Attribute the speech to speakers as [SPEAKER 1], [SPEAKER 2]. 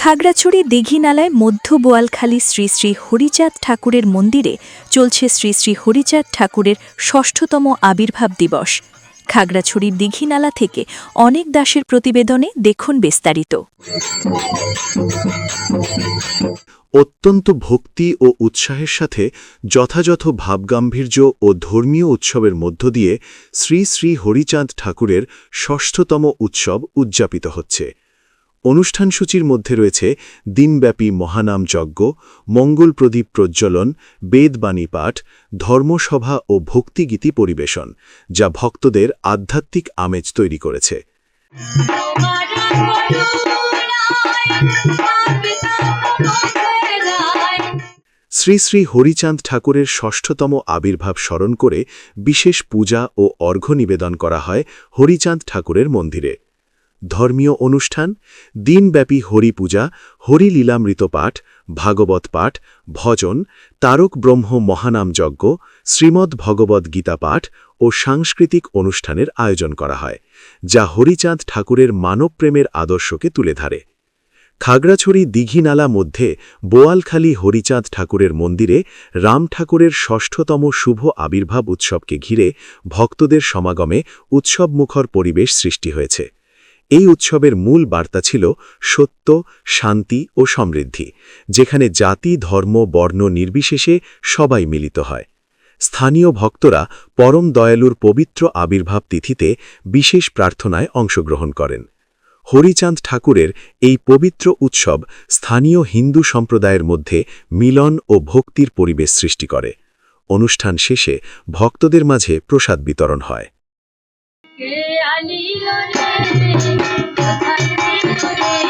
[SPEAKER 1] খাগড়াছড়ি দীঘিনালায় মধ্য বোয়ালখালী শ্রী শ্রী হরিচাঁদ ঠাকুরের মন্দিরে চলছে শ্রী শ্রী হরিচাঁদ ঠাকুরের ষষ্ঠতম আবির্ভাব দিবস। খাগড়াছড়ির দীঘিনালা থেকে অনেক দাসের প্রতিবেদনে দেখুন বিস্তারিত।
[SPEAKER 2] অত্যন্ত ভক্তি ও উৎসাহের সাথে যথাযথ ভাবগাম্ভীর্য ও ধর্মীয় উৎসবের মধ্য দিয়ে শ্রী শ্রী হরিচাঁদ ঠাকুরের ষষ্ঠতম উৎসব উদযাপিত হচ্ছে। অনুষ্ঠানসূচির মধ্যে রয়েছে দিনব্যাপী মহানাম যজ্ঞ, মঙ্গল প্রদীপ প্রজ্বলন, বেদবাণী পাঠ, ধর্মসভা ও ভক্তিগীতি পরিবেশন, যা ভক্তদের আধ্যাত্মিক আমেজ তৈরি করেছে। শ্রী শ্রী হরিচাঁদ ঠাকুরের ষষ্ঠতম আবির্ভাব স্মরণ করে বিশেষ পূজা ও অর্ঘ্য নিবেদন করা হয় হরিচাঁদ ঠাকুরের মন্দিরে। ধর্মীয় অনুষ্ঠান, দিনব্যাপী হরি পূজা হরিলীলামৃত পাঠ ভাগবত পাঠ ভজন, তারক ব্রহ্ম মহানাম যজ্ঞ, শ্রীমদ্ ভগবদ্ গীতা পাঠ ও সাংস্কৃতিক অনুষ্ঠানের আয়োজন করা হয়, যা হরিচাঁদ ঠাকুরের মানবপ্রেমের আদর্শকে তুলে ধরে। খাগড়াছড়ি দীঘিনালা মধ্যে বোয়ালখালী হরিচাঁদ ঠাকুরের মন্দিরে রাম ঠাকুরের ষষ্ঠতম শুভ আবির্ভাব উৎসবকে ঘিরে ভক্তদের সমাগমে উৎসবমুখর পরিবেশ সৃষ্টি হয়েছে। এই উৎসবের মূল বার্তা ছিল সত্য, শান্তি ও সমৃদ্ধি, যেখানে জাতি, ধর্ম, বর্ণ নির্বিশেষে সবাই মিলিত হয়। স্থানীয় ভক্তরা পরম দয়ালুর পবিত্র আবির্ভাব তিথিতে বিশেষ প্রার্থনায় অংশগ্রহণ করেন। হরিচাঁদ ঠাকুরের এই পবিত্র উৎসব স্থানীয় হিন্দু সম্প্রদায়ের মধ্যে মিলন ও ভক্তির পরিবেশ সৃষ্টি করে। অনুষ্ঠান শেষে ভক্তদের মাঝে প্রসাদ বিতরণ হয়।
[SPEAKER 3] কে আনিল রে কোথায় রে।